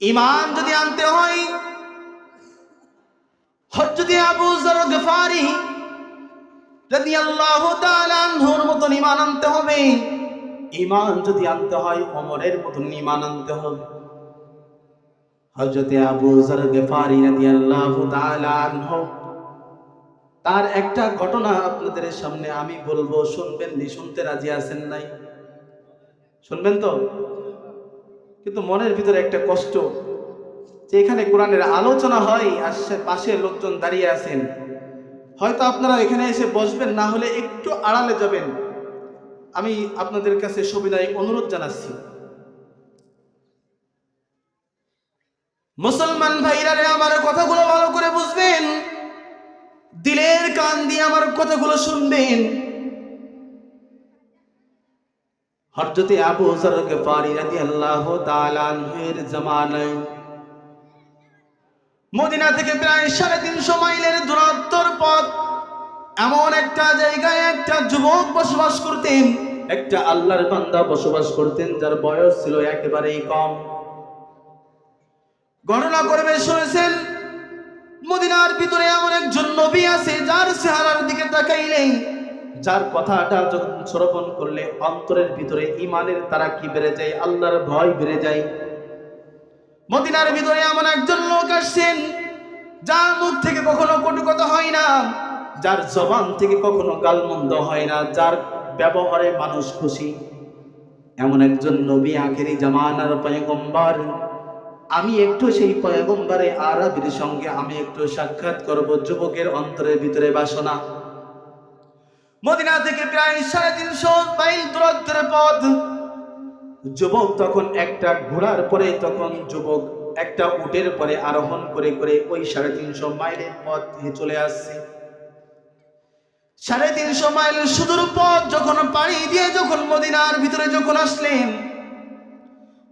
ইমান যদি আনতে হয় হজ্জতে আবু গফারি যদি আল্লাহ তাআলার মতন ইমান আনতে হবে ইমান যদি আনতে হয়, ওমরের মতন ইমান আনতে হবে। হজরতে আবু জর গফারি রাদিয়াল্লাহু তাআলা আনহু, তার একটা ঘটনা আপনাদের সামনে আমি বলব, শুনবেন নি, শুনতে রাজি আছেন নাই? শুনবেন তো? কিন্তু মনের ভিতরে একটা কষ্ট যে এখানে কোরআনের আলোচনা হয় আর পাশে লোকজন দাঁড়িয়ে আছেন। হয়তো আপনারা এখানে এসে বসবেন, না হলে একটু আড়ালে যাবেন। আমি আপনাদের কাছে সবিনয় অনুরোধ জানাচ্ছি। মুসলমান ভাইরা আমার কথাগুলো ভালো করে বুঝবেন। দিলের কান দিয়ে আমার কথাগুলো শুনবেন। হরজতে আবু গফারি রাদিয়াল্লাহু তাআলা আনহুর জামানায়। মদিনা থেকে প্রায় সাড়ে তিনশো মাইলের দূরত্বর পথ, এমন একটা জায়গায় একটা যুবক বসবাস করতেন, একটা আল্লাহর বান্দা বসবাস করতেন, যার বয়স ছিল একেবারেই কম। গণনা করবে শুনেছেন মদিনার ভিতরে এমন একজন নবী আছে, যার চেহারার দিকে তাকাইলেই যার কথাটা যখন শ্রবণ করলে অন্তরের ভিতরে ইমানের তারা কি বেড়ে যায়? আল্লাহর ভয় বেড়ে যায়। মদিনার ভিতরে এমন একজন লোক আসছেন, যার মুখ থেকে কখনো কটু কথা হয় না, যার জবান থেকে কখনো গালমন্দ হয় না, যার ব্যবহারে মানুষ খুশি। এমন একজন নবী আখেরি জামানার পয়গম্বর। আমি একটু সেই পয়গম্বরে আরবির সঙ্গে আমি একটু সাক্ষাৎ করব, যুবকের অন্তরের ভিতরে বাসনা। মদিনা থেকে প্রায় সাড়ে তিনশো মাইল দূরত্বের পথ। যুবক তখন একটা ঘোড়ার পরে তখন যুবক একটা উটের পরে আরোহণ করে করে ওই সাড়ে তিনশো মাইলের পথ চলে আসছে। সাড়ে তিনশো মাইল সুদূর পথ যখন পাড়ি দিয়ে যখন মদিনার ভিতরে যখন আসলেন,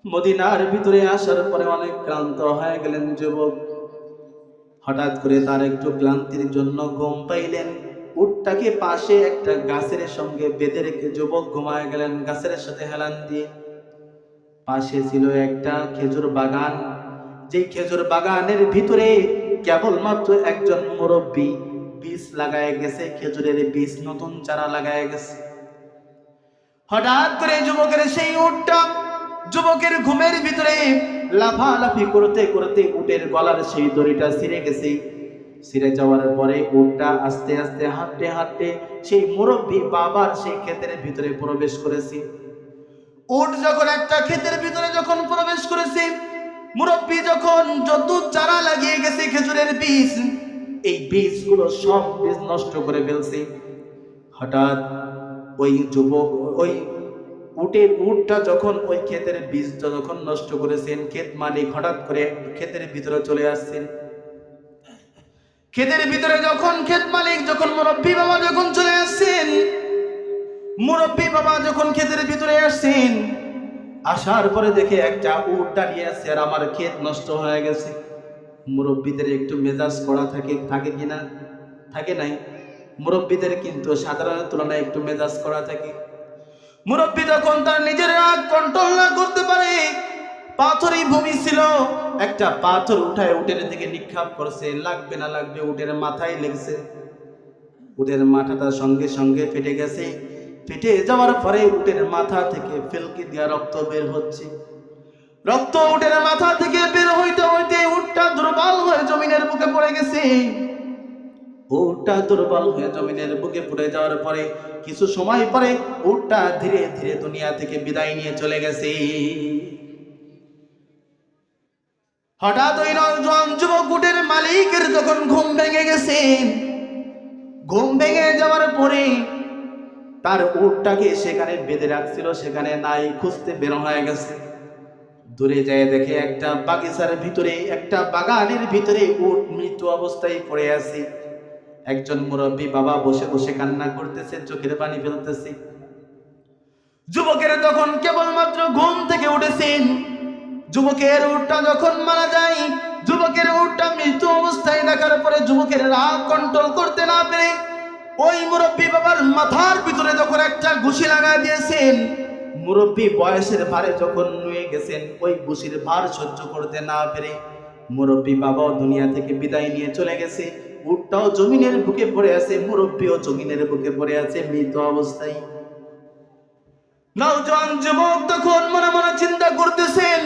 মদিনার ভিতরে আসার পরে অনেক ক্লান্ত হয়ে গেলেন যুবক। হঠাৎ করে তার একটু ক্লান্তির জন্য ঘুম পাইলেন। উটটাকে পাশে একটা গাছের সঙ্গে বেঁধে রেখে যুবক ঘুমায় গেলেন, গাছের সাথে হেলান দিয়ে। পাশে ছিল একটা খেজুর বাগান। যেই খেজুর বাগানের ভিতরে কেবলমাত্র একজন মুরব্বী বীজ লাগায় গেছে, খেজুরের বীজ নতুন চারা লাগায় গেছে। হঠাৎ করে যুবকের সেই উটটা যুবকের ঘুমের ভিতরে লাফালাফি করতে করতে উটের গলার সেই দড়িটা ছিঁড়ে গেছে। ছিঁড়ে যাওয়ার পরে উটটা আস্তে আস্তে, হাঁটতে হাঁটতে সেই মুরব্বী বাবার সেই ক্ষেতের ভিতরে প্রবেশ করেছে। উট যখন একটা ক্ষেতের ভিতরে যখন প্রবেশ করেছে, মুরব্বী যখন যত চারা লাগিয়ে গেছে খেজুরের বীজ, এই বীজগুলো সব বীজ নষ্ট করে ফেলছে। হঠাৎ ওই যুবক, ওই উটের উটটা যখন ওই ক্ষেতের বীজটা যখন নষ্ট করেছেন, ক্ষেত মালিক হঠাৎ করে ক্ষেতের ভিতরে চলে আসছেন। ক্ষেতের ভিতরে যখন ক্ষেত মালিক, যখন মুরব্বী বাবা যখন চলে আসছেন, মুরব্বী বাবা যখন ক্ষেতের ভিতরে আসছেন, আসার পরে দেখে একটা উট দাঁড়িয়ে আছে আর আমার ক্ষেত নষ্ট হয়ে গেছে। মুরব্বীদের একটু মেজাজ করা থাকে থাকে কিনা থাকে নাই। মুরব্বীদের কিন্তু সাধারণ তুলনায় একটু মেজাজ করা থাকে। মুরব্বী যখন তার নিজের রাগ কন্ট্রোল না করতে পারে পাথরই ভূমি ছিল। একটা পাথর উঠায় উটের দিকে নিক্ষাপ করছে। লাগবে না লাগবে উটের মাথায় লেগেছে। উটের মাথাটা সঙ্গে সঙ্গে ফেটে গেছে। ফেটে যাওয়ার পরে উটের মাথা থেকে ফেলকে দেওয়া রক্ত বের হচ্ছে। রক্ত উটের মাথা থেকে বের হইতে হইতে উটটা দুর্বল হয়ে জমিনের বুকে পড়ে গেছে। উটটা দুর্বল হয়ে জমিনের বুকে পড়ে যাওয়ার পরে কিছু সময় পরে উটটা ধীরে ধীরে দুনিয়া থেকে বিদায় নিয়ে চলে গেছে। হঠাৎ ওই নজন যুবক উটের মালিকের যখন ঘুম ভেঙে গেছে। ঘুম ভেঙে যাওয়ার পরে তার উটটাকে সেখানে বেঁধে রাখছিল, সেখানে নাই খুঁজতে বের হয়ে গেছে। দূরে যায় দেখে একটা বাগিচার ভিতরে, একটা বাগানের ভিতরে উট মৃত্যু অবস্থায় পড়ে আছে। একজন মুরব্বী বাবা বসে বসে কান্না করতেছে, চোখের পানি ফেলতেছে। যুবকের তখন কেবলমাত্র ঘুম থেকে উঠেছেন। যুবকের উটটা যখন মারা যায়, যুবকের উটটা মৃত্যু অবস্থায় দেখার পরে যুবকের রাগ কন্ট্রোল করতে না পেরে ওই মুরব্বী বাবার মাথার ভিতরে যখন একটা ঘুষি লাগায় দিয়েছেন, মুরব্বী বয়সের ভারে যখন নুয়ে গেছেন, ওই বুসির ভার সহ্য করতে না পেরে মুরব্বী বাবাও দুনিয়া থেকে বিদায় নিয়ে চলে গেছে। উটটাও জমিনের বুকে পড়ে আছে, মুরব্বীও জমিনের বুকে পড়ে আছে, মৃত অবস্থায়। নওজোয়ান যুবক তখন মনে মনে চিন্তা করতেছেন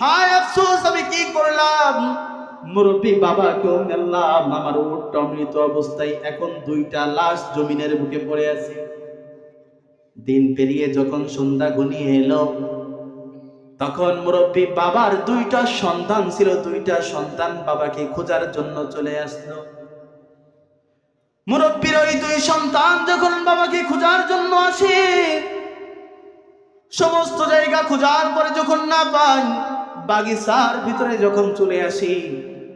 হায় আফসোস, আমি কি করলাম? মুরব্বী বাবাকেও মেললাম। আমার উটটা মৃত অবস্থায় এখন দুইটা লাশ জমিনের বুকে পড়ে আছে। দিন পেরিয়ে যখন সন্ধ্যা ঘনিয়ে এলো, তখন মুরব্বী বাবার দুইটা সন্তান ছিল। দুইটা সন্তান বাবাকে খোঁজার জন্য চলে আসলো। মুরব্বীর ওই দুই সন্তান যখন বাবাকে খোঁজার জন্য আসে, সমস্ত জায়গা খোঁজার পরে যখন না পাই বাগিচার ভিতরে যখন চলে আসি,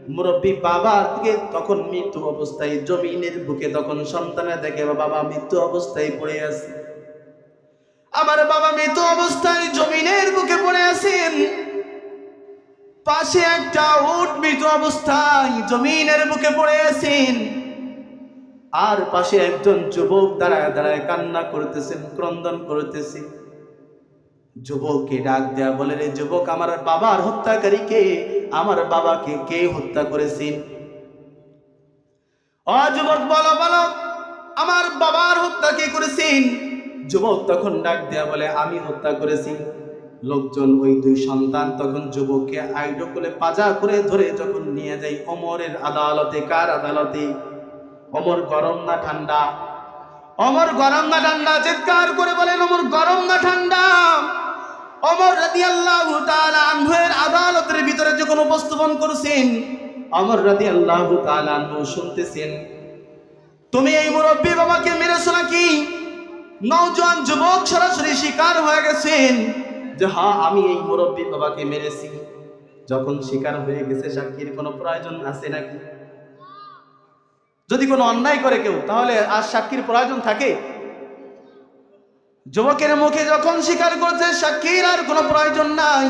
মুরব্বী বাবার থেকে তখন মৃত্যু অবস্থায়, জমিনের বুকে তখন সন্তানের দেখে বাবা মৃত্যু অবস্থায় পড়ে আছে। আমার বাবা মৃত অবস্থায় জমিনের বুকে পড়ে আছেন। পাশে একটা উট মৃত অবস্থায় জমিনের বুকে পড়ে আছেন। আর পাশে একজন যুবক দাঁড়ায় দাঁড়ায় কান্না করতেছেন, ক্রন্দন করতেছে। যুবককে ডাক দেয়া বলে, রে যুবক, আমার বাবার হত্যাকারী কে আমার বাবাকে কে হত্যা করেছেন অ যুবক, বলো বলো, আমার বাবার হত্যা কে করেছেন যুবক তখন ডাক দেয়া বলে, আমি হত্যা করেছি। লোকজন, ওই দুই সন্তান তখন যুবককে আইডো করে পাজা করে ধরে যখন নিয়ে যায় অমরের আদালতে। কার আদালতে? অমর গরম না ঠান্ডা? অমর গরম না ঠান্ডা? চিৎকার করে বলেন, অমর গরম না ঠান্ডা? অমর রাদিয়াল্লাহু তাআলা আনহুর আদালতের ভিতরে যখন উপস্থাপন করছেন অমর রাদিয়াল্লাহু তাআলা আনহু শুনতেছেন, তুমি এই মুরব্বী বাবাকে মেরেছো নাকি? নওজোয়ান যুবক সরাসরি শিকার হয়ে গেছেন, যে হ্যাঁ আমি এই মুরব্বী বাবাকে মেরেছি। যখন শিকার হয়ে গেছে, সাক্ষীর কোনো প্রয়োজন আছে নাকি? যদি কোনো অন্যায় করে কেউ, তাহলে আর সাক্ষীর প্রয়োজন থাকে? যুবকের মুখে যখন স্বীকার করছে সাক্ষীর আর কোনো প্রয়োজন নাই।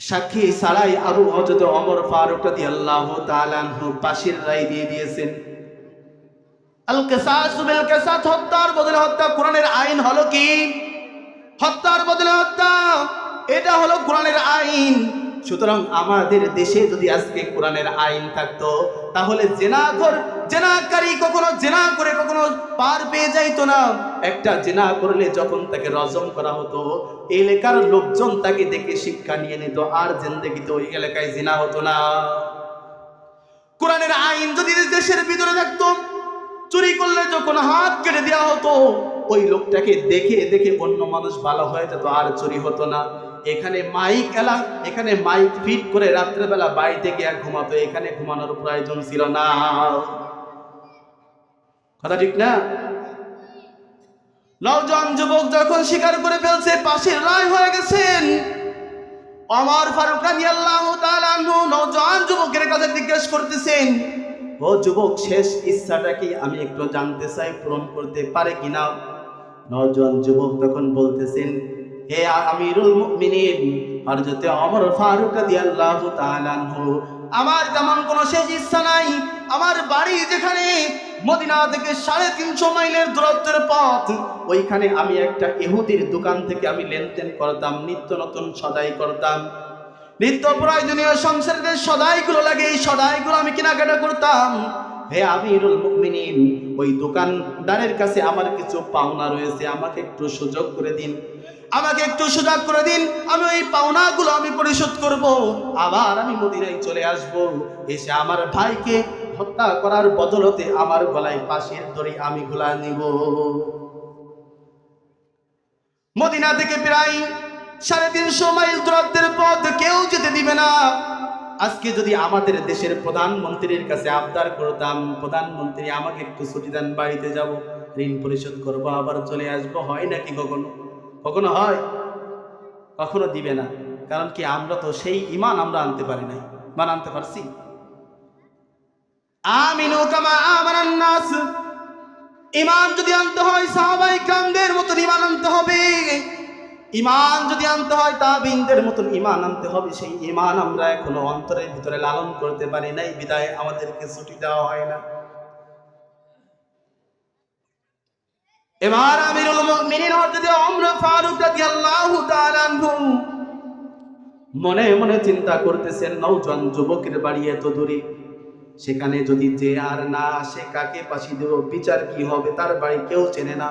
সাক্ষী ছাড়াই আবু হজরত অমর ফারুক রাদিয়াল্লাহু তাআলা আনহু ফাঁসির রায় দিয়ে দিয়েছেন। আল কিসাস বিল কিসাস, হত্যার বদলে হত্যা কোরআনের আইন হলো কি? হত্যার বদলে হত্যা, এটা হলো কোরআনের আইন। সুতরাং আমাদের দেশে যদি আজকে কোরআনের আইন থাকতো, তাহলে জেনাঘর জেনাকারী কখনো জেনা করে, কখনো পার পেয়ে যাইতো না। একটা জেনা করলে যখন তাকে রজম করা হতো, এলাকার লোকজন তাকে দেখে শিক্ষা নিয়ে নিত, আর জেন্দেগিতে ওই এলাকায় জেনা হতো না। কোরআনের আইন যদি দেশের ভিতরে থাকতো, চুরি করলে যখন হাত কেটে দেওয়া হতো, ওই লোকটাকে দেখে দেখে অন্য মানুষ ভালো হয়ে যেত, আর চুরি হতো না। এখানে মাইক এলা, এখানে মাইক ফিট করে রাত্রেবেলা বাড়িতে গিয়ে ঘুমাতো, এখানে ঘুমানোর প্রয়োজন ছিল না। কথা ঠিক না? নওজোয়ান যুবক যখন স্বীকার করে ফেলছে, পাশের রায় হয়ে গেছেন। অমর ফারুক নওজোয়ান যুবকের কাছে জিজ্ঞেস করতেছেন, ও যুবক, শেষ ইচ্ছাটা কি আমি একটু জানতে চাই, পূরণ করতে পারে কিনা নওজোয়ান যুবক তখন বলতেছেন, হে আমিরুল মুমিনিন, হযরত ওমর ফারুক রাদিয়াল্লাহু তাআলা আনহু আমার তেমন কোনো শেষ ইচ্ছা নাই। আমার বাড়ি যেখানে, মদিনা থেকে সাড়ে তিনশো মাইলের দূরত্বের পথ। ওইখানে আমি একটা এহুদির দোকান থেকে আমি লেনদেন করতাম, নিত্য নতুন সদাই করতাম। নিত্য প্রয়োজনীয় সংসারের সদাইগুলো লাগে, এই সদাইগুলো আমি কেনাকাটা করতাম। হে আমিরুল মুমিনিন, ওই দোকানদারের কাছে আমার কিছু পাওনা রয়েছে, আমাকে একটু সুযোগ করে দিন। আমাকে একটু সুযোগ করে দিন, আমি ওই পাওনাগুলো আমি পরিশোধ করব। আবার আমি মদিনায় চলে আসব। এসে আমার ভাইকে হত্যা করার বদলতে আমার গলায় পাশের দড়ি আমি গোলা নিব। মদিনা থেকে প্রায় সাড়ে তিনশো মাইল দূরত্বের পথ কেউ যেতে দিবে না। আজকে যদি আমাদের দেশের প্রধানমন্ত্রীর কাছে আবদার করতাম, প্রধানমন্ত্রী আমাকে একটু ছুটি দেন, বাড়িতে যাব, ঋণ পরিশোধ করব, আবার চলে আসব, হয় নাকি কখনো? কখনো হয়? কখনো দিবে না। কারণ কি, আমরা তো সেই ইমান আমরা আনতে পারি নাই। মান আনতে পারছি? আমিনু কামা নাস ইমান যদি আনতে হয়, সাহাবাই কামদের মতন ইমান আনতে হবে। ইমান যদি আনতে হয় তা বিন্দের মতন ইমান আনতে হবে। সেই ইমান আমরা এখনও অন্তরের ভিতরে লালন করতে পারি নাই। বিদায় আমাদেরকে ছুটি দেওয়া হয় না। এবার মুমিনিন হযরত ওমর ফারুক রাদিয়াল্লাহু তাআলা মনে মনে চিন্তা করতেছেন নওজোয়ান যুবকের বাড়ি এত দূরে। সেখানে যদি যে আর না আসে, কাকে পাশি দেব? বিচার কি হবে? তার বাড়ি কেউ চেনে না।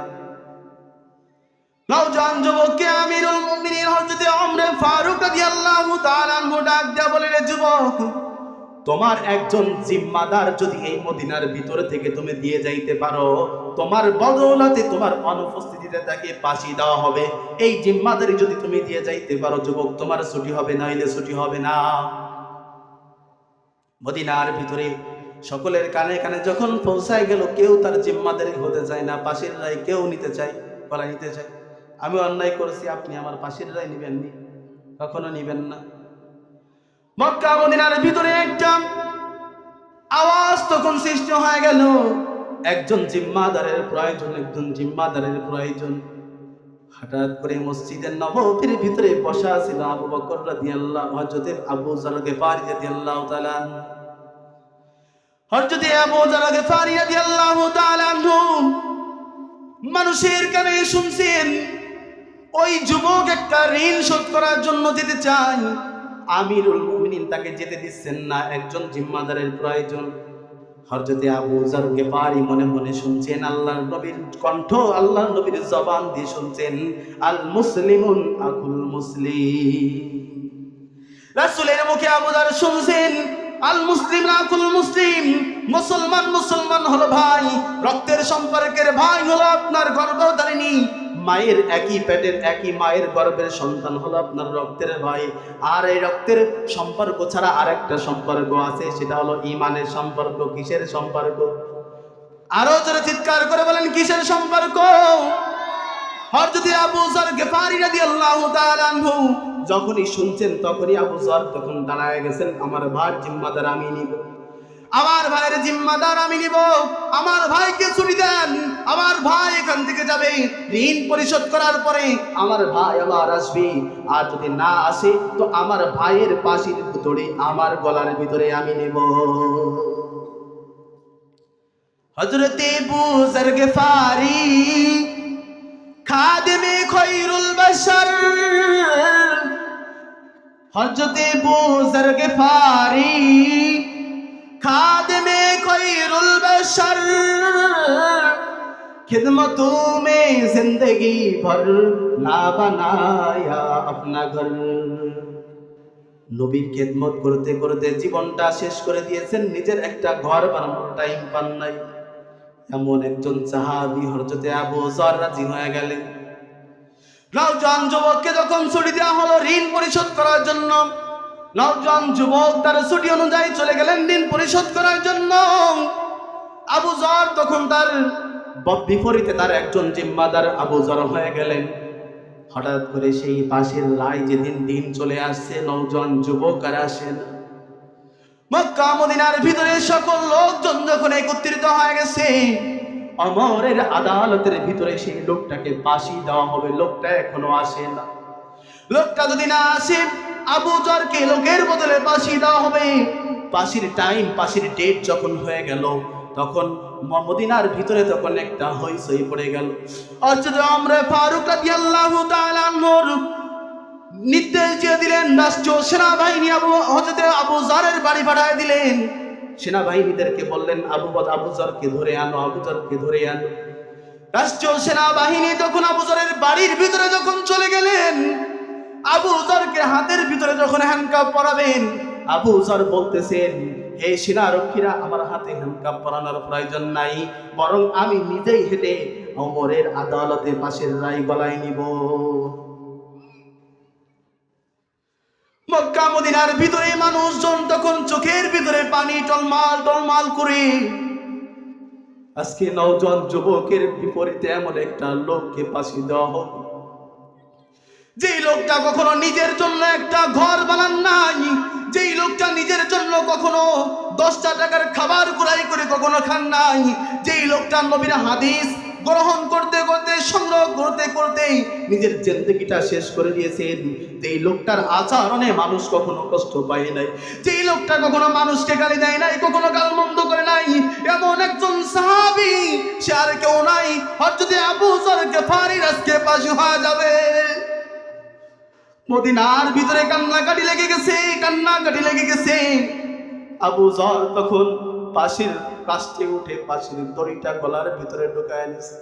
নওজোয়ান যুবককে আমিরুল মুমিনিন হযরত ওমর ফারুক রাদিয়াল্লাহু তাআলা আনহু ডাক দেয়া বলে যুবক তোমার একজন জিম্মাদার যদি এই মদিনার ভিতরে থেকে তুমি দিয়ে যাইতে পারো, তোমার বদৌলতে তোমার অনুপস্থিতিতে তাকে ফাঁসি দেওয়া হবে। এই জিম্মাদারি যদি তুমি দিয়ে যাইতে পারো, যুবক, তোমার ছুটি হবে না হইলে ছুটি হবে না। মদিনার ভিতরে সকলের কানে কানে যখন পৌঁছায় গেল, কেউ তার জিম্মাদারি হতে চায় না, পাশের রায় কেউ নিতে চায়, বলা নিতে চায়। আমি অন্যায় করেছি, আপনি আমার পাশের রায় নিবেন নি কখনো নিবেন না। মক্কা মদিনার ভিতরে একটা আওয়াজ তখন সৃষ্টি হয়ে গেল। একজন জিম্মাদারের প্রয়োজন, একজন জিম্মাদারের প্রয়োজন। হঠাৎ করে মসজিদের নববীর ভিতরে বসা ছিল আবু বকর রাদিয়াল্লাহু হযরত আবু জার গেফারি রাদিয়াল্লাহু তাআলা হযরত আবু জার গেফারি রাদিয়াল্লাহু তাআলা মানুষের কানে শুনছেন, ওই যুবক একটা ঋণ শোধ করার জন্য যেতে চায়। আমিরুল মুমিনিন তাকে যেতে দিচ্ছেন না, একজন জিম্মাদারের প্রয়োজন। হরজতে আবু জার গেফারি মনে মনে শুনছেন, আল্লাহর নবীর কণ্ঠ, আল্লাহর নবীর জবান দিয়ে শুনছেন, আল মুসলিমুন আকুল মুসলিম। রাসূলের মুখে আবু জার শুনছেন, আল মুসলিম আকুল মুসলিম, মুসলমান মুসলমান হলো ভাই, রক্তের সম্পর্কের ভাই হলো আপনার গর্ভধারিণী মায়ের একই পেটের একই মায়ের গর্ভের সন্তান হলো আপনার রক্তের ভাই। আর এই রক্তের সম্পর্ক ছাড়া আরেকটা সম্পর্ক আছে, সেটা হলো ইমানের সম্পর্ক, কিসের সম্পর্ক? আরও জোরে চিৎকার করে বলেন, কিসের সম্পর্ক? হযরত আবু যর গেফারি রাদিয়াল্লাহু তাআলা আনহু, যখনই শুনছেন তখনই আবু যর তখন দাঁড়ায় গেছেন, আমার ভাই জিম্মাদার আমি নিব। আমার ভাইয়ের জিম্মাদার আমি নিব। আমার ভাইকে ছুটি দেন। আমার ভাই এখান থেকে যাবে। ঋণ পরিশোধ করার পরে আমার ভাই আবার আসবে। আর যদি না আসে, তো আমার ভাইয়ের পাশির ভিতরে, আমার গলার ভিতরে আমি নেব। হজরতে বুজার গেফারি, খাদেমে খৈরুল বাশার। হজরতে বুজার গেফারি खादिम खैरुल बशर खिदमतों में जिंदगी भर ना बनाया अपना घर নবীর খেদমত করতে করতে জীবনটা শেষ করে দিয়েছেন নিজের একটা ঘর বানানোর টাইম পান নাই এমন একজন সাহাবি হরজতে আবু জর রাজি হয়ে গেলেন নওজোয়ান যুবককে যখন ছুটি দেওয়া হলো ঋণ পরিশোধ করার জন্য নওজোয়ান যুবক তার ছুটি অনুযায়ী চলে গেলেন ঋণ পরিশোধ করার জন্য। আবু জর তখন তার বিপরীতে তার একজন জিম্মাদার আবু জর হয়ে গেলেন। হঠাৎ করে সেই পাশের লাই যেদিন দিন চলে আসছে নওজোয়ান যুবক আর আসেন। মক্কা মদিনার ভিতরে সকল লোকজন যখন একত্রিত হয়ে গেছে, অমরের আদালতের ভিতরে সেই লোকটাকে ফাঁসি দেওয়া হবে। লোকটা এখনও আসে না। লোকটা যদি না আসে আবু জরকে লোকের বদলে পাশি দেওয়া হবে। পাশির টাইম ফাঁসির ডেট যখন হয়ে গেল, তখন মদিনার ভিতরে তখন একটা হইসই পড়ে গেল। অর্থাৎ আমরা ফারুক রাদিয়াল্লাহু তাআলা নির্দেশ দিয়ে দিলেন রাষ্ট্রীয় সেনাবাহিনী আবু হজরতে আবু জারের বাড়ি পাঠায় দিলেন। সেনাবাহিনীদেরকে বললেন, আবু আবু জরকে ধরে আনো, আবু জরকে ধরে আনো। রাষ্ট্রীয় সেনাবাহিনী তখন আবু জরের বাড়ির ভিতরে যখন চলে গেলেন আবু জরকে হাতের ভিতরে যখন হ্যান্ডকাপ পরাবেন, আবু জর বলতেছেন, হে সেনারক্ষীরা, আমার হাতে হ্যান্ডকাপ পরানোর প্রয়োজন নাই, বরং আমি নিজেই হেঁটে অমরের আদালতে পাশের রায় গলায় নিব। মক্কা মদিনার ভিতরে মানুষজন তখন চোখের ভিতরে পানি টলমাল টলমাল করে। আজকে নওজন যুবকের বিপরীতে এমন একটা লোককে ফাঁসি দেওয়া হোক। যেই লোকটা কখনো নিজের জন্য একটা ঘর বানান নাই, যেই লোকটা নিজের জন্য কখনো দশটা টাকার খাবার কুড়াই করে কখনো খান নাই, যেই লোকটা নবীর হাদিস গ্রহণ করতে করতে, সংগ্রহ করতে করতে নিজের জিন্দগিটা শেষ করে দিয়েছেন। এই লোকটার আচরণে মানুষ কখনো কষ্ট পায় নাই, যেই লোকটা কখনো মানুষকে গালি দেয় নাই, কখনো গাল মন্দ করে নাই, এমন একজন সাহাবি, সে আর কেউ নাই। যদি আবু সরকে ফারি আজকে পাশে হওয়া যাবে। মদিনার ভিতরে কান্নাকাটি লেগে গেছে কান্নাকাটি লেগে গেছে। আবু জর তখন পাশের কাস্টে উঠে পাশের দড়িটা গলার ভিতরে ঢুকায় নিছে।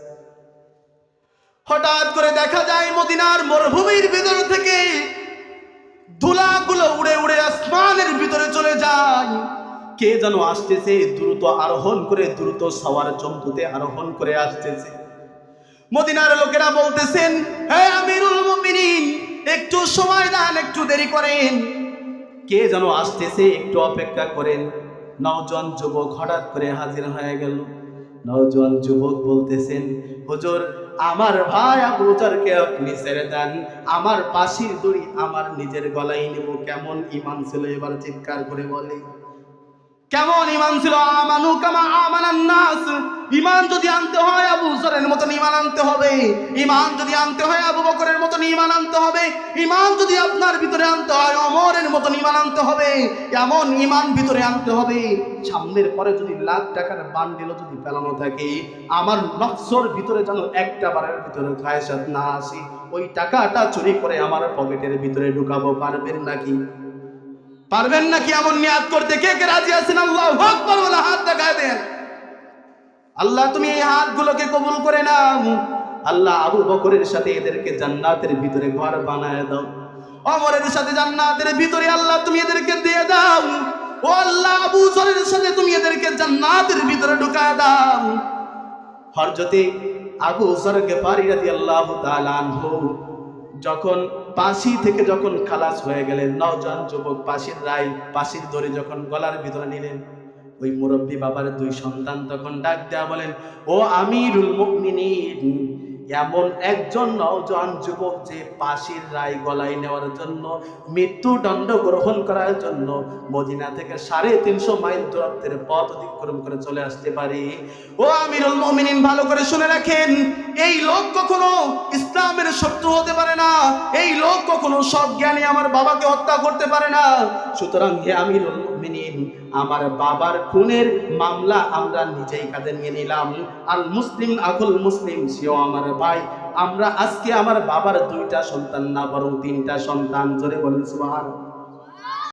হঠাৎ করে দেখা যায় মদিনার মরুভূমির ভিতর থেকে ধুলাগুলো উড়ে উড়ে আসমানের ভিতরে চলে যায়। কে যেন আসতেছে, দ্রুত আরোহণ করে, দ্রুত সওয়ার জন্তুতে আরোহণ করে আসতেছে। মদিনার লোকেরা বলতেছেন হ্যাঁ আমিরুল মুমিনিন একটু সময় দেন, একটু দেরি করেন। কে যেন আসতেছে, একটু অপেক্ষা করেন। নজন যুবক হঠাৎ করে হাজির হয়ে গেল। নজন যুবক বলতেছেন, হুজুর, আমার ভাই আবুজারকে আপনি ছেড়ে দেন। আমার পাশির দড়ি আমার নিজের গলায় নেব। কেমন ইমান ছিল এবার চিৎকার করে বলে। কেমন ইমান ছিল? আমানু কামা আমানান নাস। ইমান যদি আনতে হয় আবু হুসরের মতন ইমান আনতে হবে। ইমান যদি আনতে হয় আবু বকরের মতন ইমান আনতে হবে। ইমান যদি আপনার ভিতরে আনতে হয় অমরের মতন ইমান আনতে হবে। এমন ইমান ভিতরে আনতে হবে। সামনের পরে যদি লাখ টাকার বান্ডিল যদি ফেলানো থাকে, আমার নফসর ভিতরে যেন একটা বারের ভিতরে খায়সাত না আসি। ওই টাকাটা চুরি করে আমার পকেটের ভিতরে ঢুকাবো, পারবেন নাকি? পারবেন নাকি এমন নিয়াদ করতে? কে কে রাজি আছেন? আল্লাহ আকবার বলে হাত দেখায় দেন। আল্লাহ, তুমি এই হাতগুলোকে কবুল করে নাও। আল্লাহ, আবু বকরের সাথে এদেরকে জান্নাতের ভিতরে ঘর বানায় দাও। অমরের সাথে জান্নাতের ভিতরে আল্লাহ, তুমি এদেরকে দিয়ে দাও। ও আল্লাহ, আবু জরের সাথে তুমি এদেরকে জান্নাতের ভিতরে ঢুকায় দাও। হরজতে আবু জর গেফারি রাদিয়াল্লাহু তাআলা আনহু যখন পাশি থেকে যখন খালাস হয়ে গেলেন নজন যুবক পাশির রায়, পাশির দড়ি যখন গলার ভিতরে নিলেন, ওই মুরব্বী বাবার দুই সন্তান তখন ডাক দেয়া বলেন, ও আমিরুল মুমিনিন। এমন একজন নওজোয়ান যুবক যে পাশির রায় গলায় নেওয়ার জন্য মৃত্যুদণ্ড গ্রহণ করার জন্য মদিনা থেকে সাড়ে তিনশো মাইল দূরত্বের পথ অতিক্রম করে চলে আসতে পারি। ও আমিরুল মুমিনিন, ভালো করে শুনে রাখেন, এই লোক কখনো ইসলামের শত্রু হতে পারে না, এই লোক কখনো সব জ্ঞানী আমার বাবাকে হত্যা করতে পারে না। সুতরাং হে আমিরুল মুমিনিন, আমার বাবার খুনের মামলা আমরা নিজেই কাঁধে নিয়ে নিলাম। আর মুসলিম, আকুল মুসলিম, সেও আমার ভাই। আমরা আজকে আমার বাবার দুইটা সন্তান না, বরং তিনটা সন্তান। জোরে বলেন সুবহান